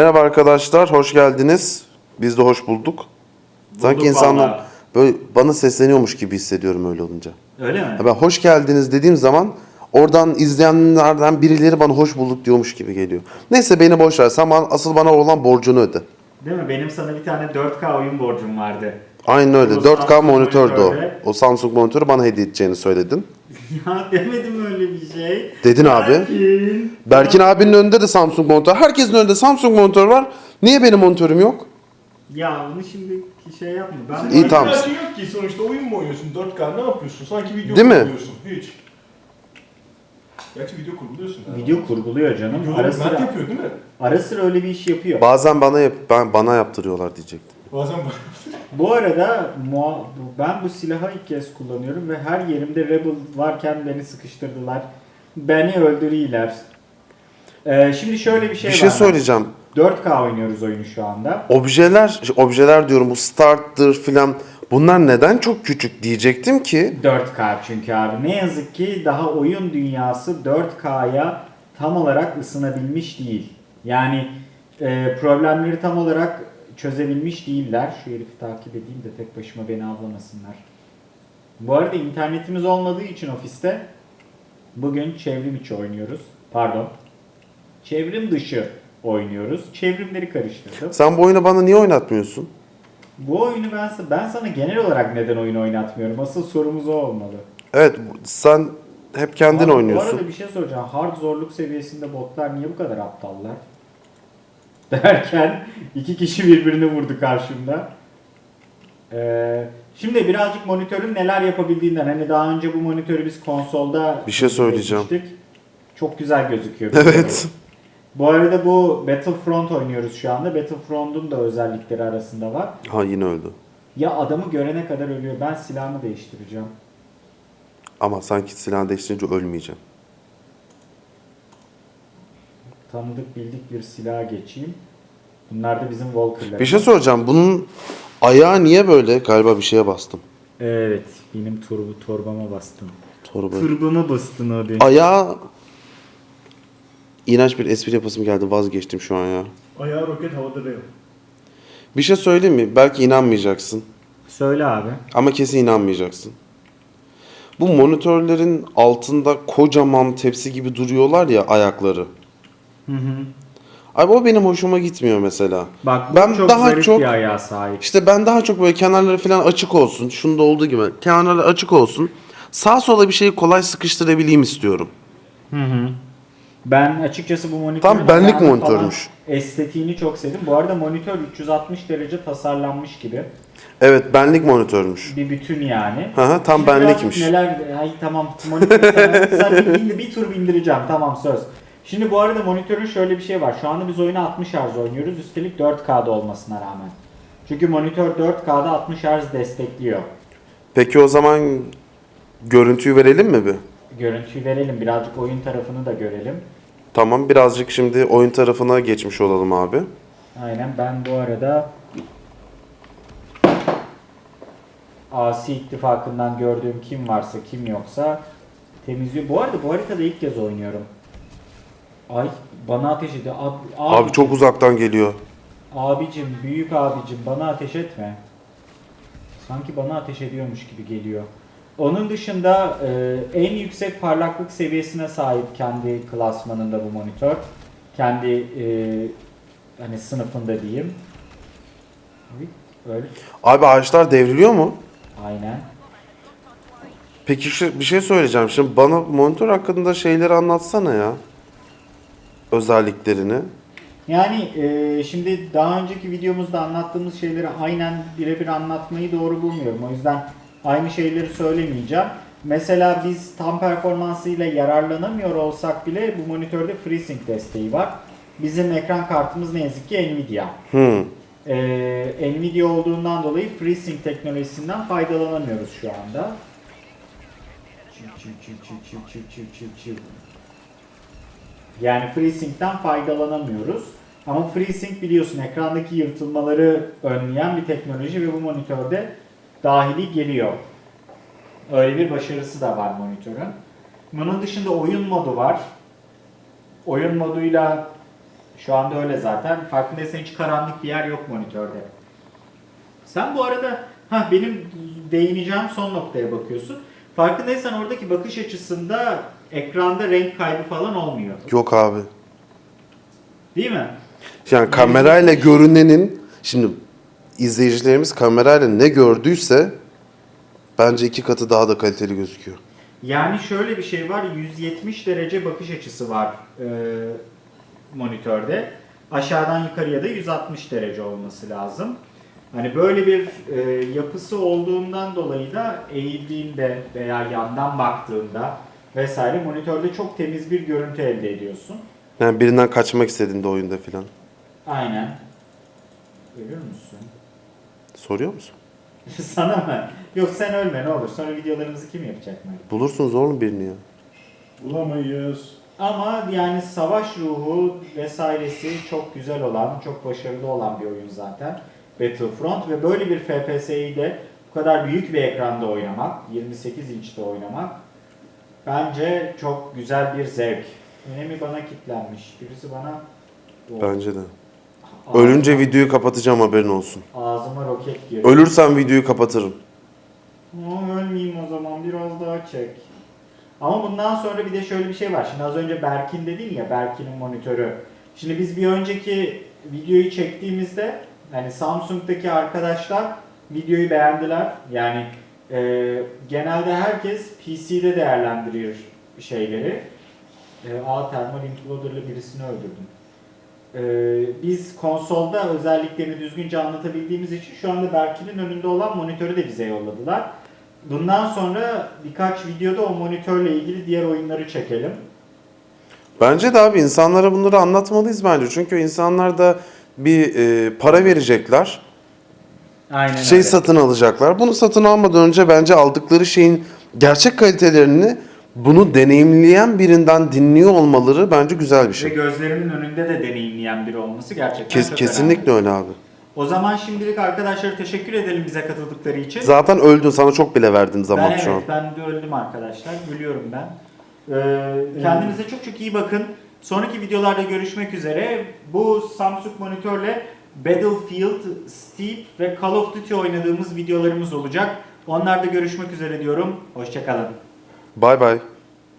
Merhaba arkadaşlar, hoş geldiniz. Biz de hoş bulduk. Sanki Bulduk insanlar vallahi. böyle bana sesleniyormuş gibi hissediyorum öyle olunca. Öyle mi? Ben hoş geldiniz dediğim zaman oradan izleyenlerden birileri bana hoş bulduk diyormuş gibi geliyor. Neyse beni boş ver. Sen bana- asıl bana olan borcunu öde. Değil mi? Benim sana bir tane 4K oyun borcum vardı. Aynen öyle. Bu 4K Samsung monitördü o. O Samsung monitörü bana hediye edeceğini söyledin. ya demedim öyle bir şey. Dedin abi. Berkin. Berkin abinin önünde de Samsung monitör. Herkesin önünde Samsung monitör var. Niye benim monitörüm yok? Ya onu şimdi şey yapma. Ben İyi, tamam. İhtiyacın yok ki sonuçta oyun mu oynuyorsun 4K ne yapıyorsun? Sanki video Değil mi? kurguluyorsun. Hiç. Gerçi video kurguluyorsun. ha. Video kurguluyor canım. Videoları Ara Mert sıra, yapıyor değil mi? ara sıra öyle bir iş yapıyor. Bazen bana yap ben bana yaptırıyorlar diyecektim. Bazen. Bu arada muha- ben bu silahı ilk kez kullanıyorum ve her yerimde Rebel varken beni sıkıştırdılar. Beni öldürüyorlar. Ee, şimdi şöyle bir şey Bir var. şey söyleyeceğim. 4K oynuyoruz oyunu şu anda. Objeler, objeler diyorum bu starttır filan. Bunlar neden çok küçük diyecektim ki 4K çünkü abi. Ne yazık ki daha oyun dünyası 4K'ya tam olarak ısınabilmiş değil. Yani e, problemleri tam olarak çözebilmiş değiller. Şu herifi takip edeyim de tek başıma beni avlamasınlar. Bu arada internetimiz olmadığı için ofiste bugün çevrim içi oynuyoruz. Pardon. Çevrim dışı oynuyoruz. Çevrimleri karıştırdım. sen bu oyunu bana niye oynatmıyorsun? Bu oyunu ben, ben sana genel olarak neden oyun oynatmıyorum? Asıl sorumuz o olmalı. Evet sen hep kendin Abi, Bu oynuyorsun. arada bir şey soracağım. Hard zorluk seviyesinde botlar niye bu kadar aptallar? Derken iki kişi birbirini vurdu karşımda. Ee, şimdi birazcık monitörün neler yapabildiğinden hani daha önce bu monitörü biz konsolda Bir şey söyleyeceğim. Çok güzel gözüküyor. Evet. Bu arada bu Battlefront oynuyoruz şu anda. Battlefront'un da özellikleri arasında var. Ha yine öldü. Ya adamı görene kadar ölüyor. Ben silahımı değiştireceğim. Ama sanki silahı değiştirince ölmeyeceğim. Tanıdık bildik bir silaha geçeyim. Bunlar da bizim Walker'lar. Bir şey soracağım. Bunun ayağı niye böyle? Galiba bir şeye bastım. Evet, benim turbu torbama bastın. Torba. Turbama bastın abi. Ayağı iğrenç bir espri yapasım geldi. Vazgeçtim şu an ya. Ayağı roket havada real. Bir şey söyleyeyim mi? Belki inanmayacaksın. Söyle abi. Ama kesin inanmayacaksın. Bu monitörlerin altında kocaman tepsi gibi duruyorlar ya ayakları. Hı hı. Abi o benim hoşuma gitmiyor mesela. Bak bu Ben çok daha zarif çok- bir ayağa sahip. İşte ben daha çok böyle kenarları falan açık olsun. Şunda olduğu gibi kenarları açık olsun. Sağ sola bir şeyi kolay sıkıştırabileyim istiyorum. Hı hı. Ben açıkçası bu monitörün Tam benlik monitörmüş. Estetiğini çok sevdim. Bu arada monitör 360 derece tasarlanmış gibi. Evet benlik monitörmüş. Bir bütün yani. Hı hı, tam Şimdi benlikmiş. Neler, ay tamam monitörü sana- bir tur bindireceğim tamam söz. Şimdi bu arada monitörün şöyle bir şey var. Şu anda biz oyunu 60 Hz oynuyoruz. Üstelik 4K'da olmasına rağmen. Çünkü monitör 4K'da 60 Hz destekliyor. Peki o zaman görüntüyü verelim mi bir? Görüntüyü verelim. Birazcık oyun tarafını da görelim. Tamam birazcık şimdi oyun tarafına geçmiş olalım abi. Aynen ben bu arada Asi ittifakından gördüğüm kim varsa kim yoksa temizliyor. Bu arada bu haritada ilk kez oynuyorum. Ay bana ateş ediyor. Abi, Abi çok uzaktan geliyor. Abicim, büyük abicim bana ateş etme. Sanki bana ateş ediyormuş gibi geliyor. Onun dışında e, en yüksek parlaklık seviyesine sahip kendi klasmanında bu monitör. Kendi e, hani sınıfında diyeyim. Öyle. Abi ağaçlar devriliyor mu? Aynen. Peki şu, bir şey söyleyeceğim. Şimdi bana monitör hakkında şeyleri anlatsana ya özelliklerini. Yani e, şimdi daha önceki videomuzda anlattığımız şeyleri aynen birebir anlatmayı doğru bulmuyorum. O yüzden aynı şeyleri söylemeyeceğim. Mesela biz tam performansıyla yararlanamıyor olsak bile bu monitörde FreeSync desteği var. Bizim ekran kartımız ne yazık ki Nvidia. Hmm. Ee, Nvidia olduğundan dolayı FreeSync teknolojisinden faydalanamıyoruz şu anda. Çıv çıv çıv çıv çıv çıv çıv çıv. Yani FreeSync'ten faydalanamıyoruz. Ama FreeSync biliyorsun ekrandaki yırtılmaları önleyen bir teknoloji ve bu monitörde dahili geliyor. Öyle bir başarısı da var monitörün. Bunun dışında oyun modu var. Oyun moduyla Şu anda öyle zaten. Farkındaysan hiç karanlık bir yer yok monitörde. Sen bu arada ha benim değineceğim son noktaya bakıyorsun. Farkındaysan oradaki bakış açısında ekranda renk kaybı falan olmuyor. Yok abi. Değil mi? Yani kamerayla görünenin şimdi izleyicilerimiz kamerayla ne gördüyse bence iki katı daha da kaliteli gözüküyor. Yani şöyle bir şey var. 170 derece bakış açısı var e, monitörde. Aşağıdan yukarıya da 160 derece olması lazım. Hani böyle bir e, yapısı olduğundan dolayı da eğildiğinde veya yandan baktığında vesaire monitörde çok temiz bir görüntü elde ediyorsun. Yani birinden kaçmak istediğinde oyunda filan. Aynen. Görüyor musun? Soruyor musun? Sana mı? Yok sen ölme ne olur. Sonra videolarımızı kim yapacak mı? Bulursunuz oğlum birini ya. Bulamayız. Ama yani savaş ruhu vesairesi çok güzel olan, çok başarılı olan bir oyun zaten. Battlefront ve böyle bir FPS'yi de bu kadar büyük bir ekranda oynamak, 28 inçte oynamak bence çok güzel bir zevk. Yine mi bana kitlenmiş? Birisi bana Bence de. Ağzıma- Ölünce videoyu kapatacağım haberin olsun. ağzıma roket giriyor. Ölürsem videoyu kapatırım. Aa, ölmeyeyim o zaman biraz daha çek. Ama bundan sonra bir de şöyle bir şey var. Şimdi az önce Berkin dedin ya Berkin'in monitörü. Şimdi biz bir önceki videoyu çektiğimizde hani Samsung'daki arkadaşlar videoyu beğendiler. Yani e, genelde herkes PC'de değerlendirir şeyleri. E, A termal imploder'lı birisini öldürdüm. E, biz konsolda özelliklerini düzgünce anlatabildiğimiz için şu anda Berkin'in önünde olan monitörü de bize yolladılar. Bundan sonra birkaç videoda o monitörle ilgili diğer oyunları çekelim. Bence de abi insanlara bunları anlatmalıyız bence. Çünkü insanlar da bir e, para verecekler. Aynen şey satın alacaklar. Bunu satın almadan önce bence aldıkları şeyin gerçek kalitelerini bunu deneyimleyen birinden dinliyor olmaları bence güzel bir Ve şey. gözlerinin önünde de deneyimleyen biri olması gerçekten Kes, çok kesinlikle önemli. öyle abi. O zaman şimdilik arkadaşlara teşekkür edelim bize katıldıkları için. Zaten öldün sana çok bile verdim zaman ben şu an. evet ben de öldüm arkadaşlar. Gülüyorum ben. Ee, kendinize çok çok iyi bakın. Sonraki videolarda görüşmek üzere. Bu Samsung monitörle Battlefield, Steep ve Call of Duty oynadığımız videolarımız olacak. Onlarda görüşmek üzere diyorum. Hoşçakalın. Bay bay.